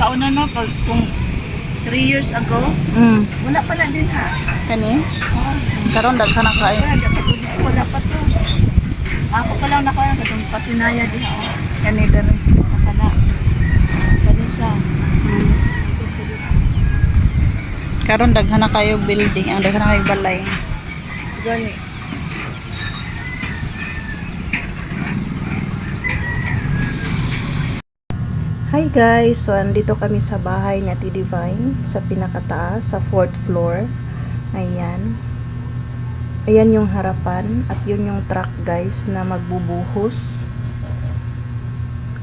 Sa una no, pag kung 3 years ago, Mm. wala pala din ha. Kani? Oh, Karon daghan na kayo. wala, dapat wala pa to. Ako pa lang naka, katong pasinaya din ako. Kani dali. Nakala. Kani siya. Mm. Karon daghan na kayo building, ang daghan na kayo balay. Gani. Hi guys! So, andito kami sa bahay ni Ate Divine sa pinakataas, sa fourth floor. Ayan. Ayan yung harapan at yun yung truck guys na magbubuhos.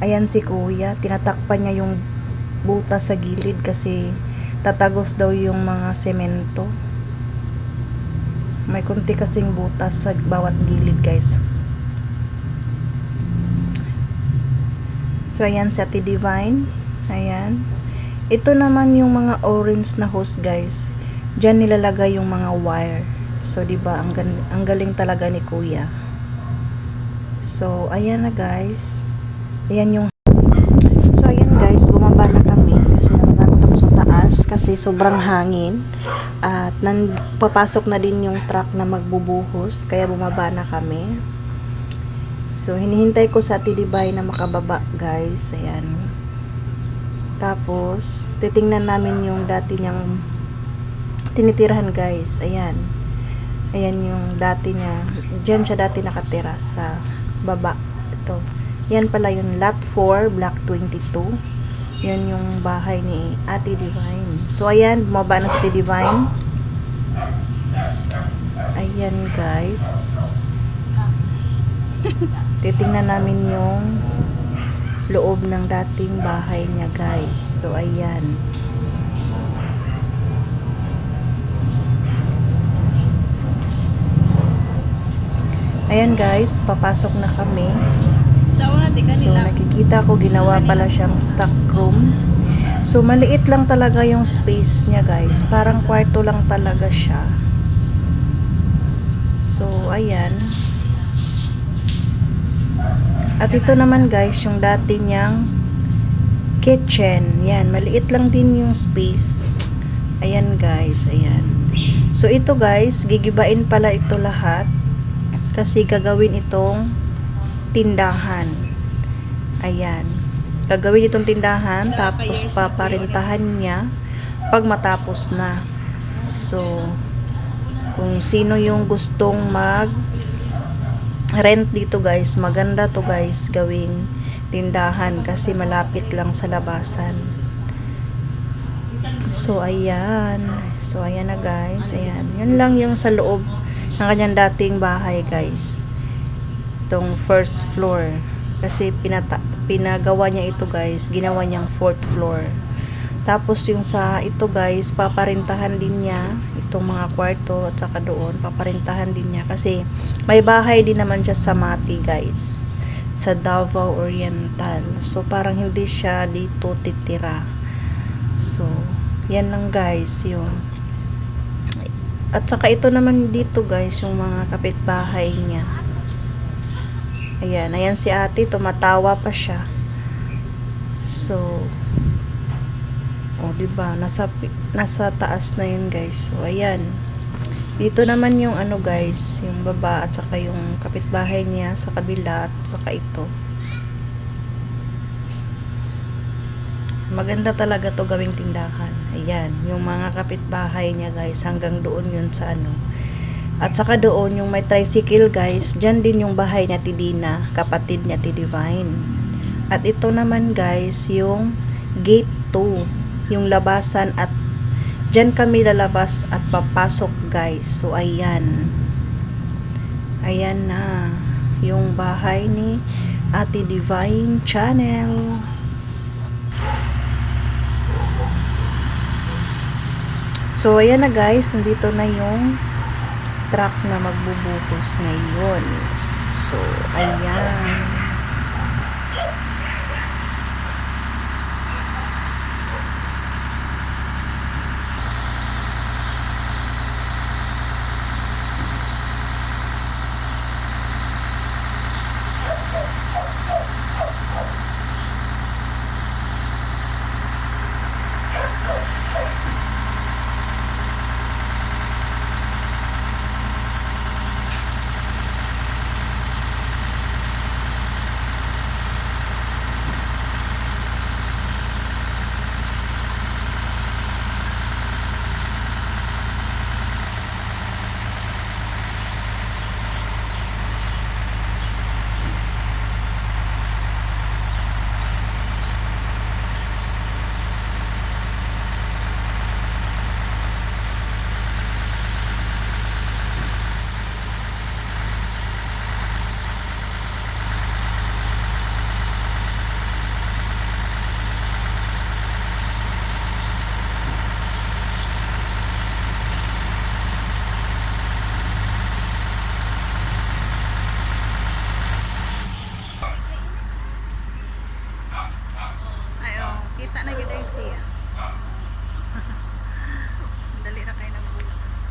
Ayan si kuya. Tinatakpan niya yung buta sa gilid kasi tatagos daw yung mga semento. May kunti kasing butas sa bawat gilid guys. So, ayan si Ate Divine. Ayan. Ito naman yung mga orange na hose, guys. Diyan nilalagay yung mga wire. So, di ba ang, ang galing talaga ni Kuya. So, ayan na, guys. Ayan yung So, ayan guys, bumaba na kami kasi natatakot ako sa taas kasi sobrang hangin at nan papasok na din yung truck na magbubuhos kaya bumaba na kami. So, hinihintay ko sa Tidibay na makababa, guys. Ayan. Tapos, titingnan namin yung dati niyang tinitirahan, guys. Ayan. Ayan yung dati niya. Diyan siya dati nakatira sa baba. Ito. Yan pala yung lot 4, block 22. Yan yung bahay ni Ate Divine. So, ayan. Bumaba na si Ate Divine. Ayan, guys titingnan namin yung loob ng dating bahay niya guys. So ayan. Ayan guys. Papasok na kami. So nakikita ko ginawa pala siyang stock room. So maliit lang talaga yung space niya guys. Parang kwarto lang talaga siya. So ayan at ito naman guys, yung dati niyang kitchen. Yan, maliit lang din yung space. Ayan guys, ayan. So ito guys, gigibain pala ito lahat. Kasi gagawin itong tindahan. Ayan. Gagawin itong tindahan, tapos paparintahan niya pag matapos na. So, kung sino yung gustong mag rent dito guys. Maganda to guys gawing tindahan kasi malapit lang sa labasan. So ayan. So ayan na guys. Ayan. Yun lang yung sa loob ng kanyang dating bahay guys. Itong first floor. Kasi pinata pinagawa niya ito guys. Ginawa niyang fourth floor. Tapos yung sa ito guys paparintahan din niya itong mga kwarto at saka doon paparintahan din niya. Kasi may bahay din naman siya sa Mati guys. Sa Davao Oriental. So parang hindi siya dito titira. So yan lang guys yung at saka ito naman dito guys yung mga kapitbahay niya. Ayan ayan si ate tumatawa pa siya. So di ba? Nasa nasa taas na 'yun, guys. So, ayan. Dito naman yung ano, guys, yung baba at saka yung kapitbahay niya sa kabila at saka ito. Maganda talaga to gawing tindahan. Ayan, yung mga kapitbahay niya, guys, hanggang doon yun sa ano. At saka doon, yung may tricycle, guys, dyan din yung bahay niya Tidina, kapatid niya ti Divine. At ito naman, guys, yung gate 2 yung labasan at dyan kami lalabas at papasok guys. So ayan. Ayan na yung bahay ni Ate Divine Channel. So ayan na guys. Nandito na yung truck na magbubutos ngayon. So ayan siya. Dali na kayo ng bukas.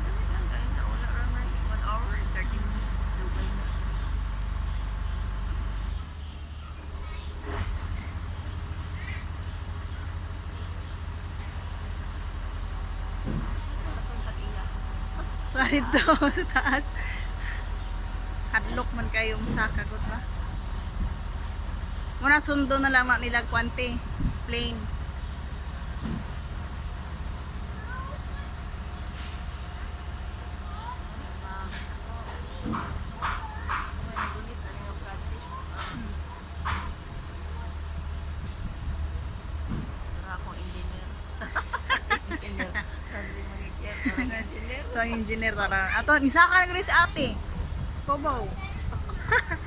Dali lang kayo na wala ra man 1 hour and 30 minutes dugay na. Wala tong tag-iya. Parito sa taas. Hadlok man kayo sa kagot ba? Muna sundo na lang nila kwante. Plain. Ito ang engineer tara. Ato, isa ka na si ate. Kobaw.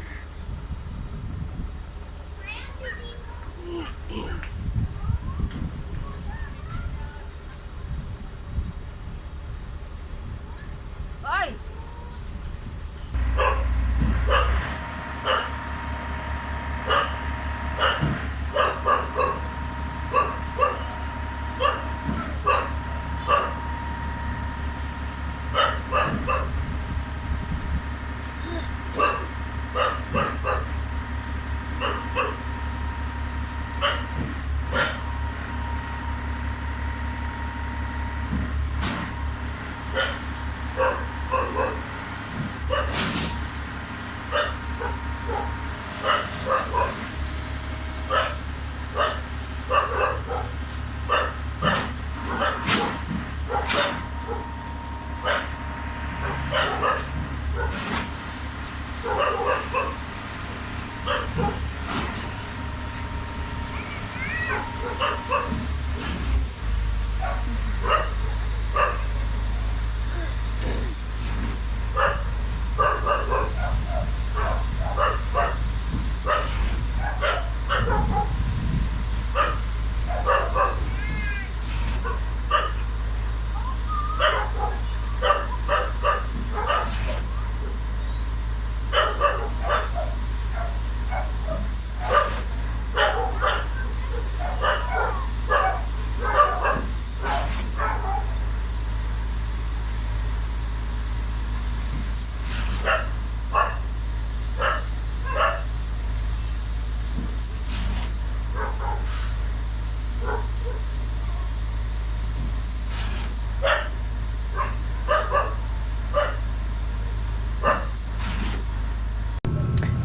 Ha ha ha!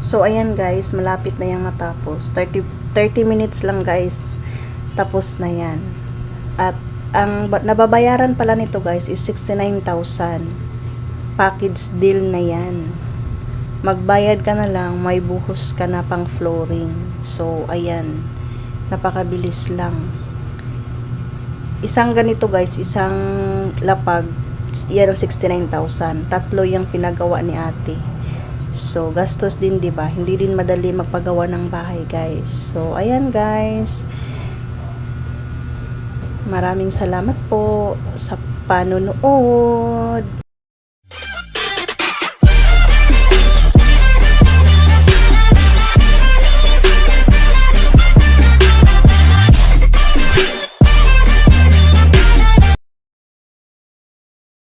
So, ayan guys, malapit na yung matapos. 30, 30 minutes lang guys. Tapos na yan. At, ang ba- nababayaran pala nito guys is 69,000. Package deal na yan. Magbayad ka na lang, may buhos ka na pang flooring. So, ayan. Napakabilis lang. Isang ganito guys, isang lapag, yan ang 69,000. Tatlo yung pinagawa ni ate. So, gastos din, 'di ba? Hindi din madali magpagawa ng bahay, guys. So, ayan, guys. Maraming salamat po sa panonood.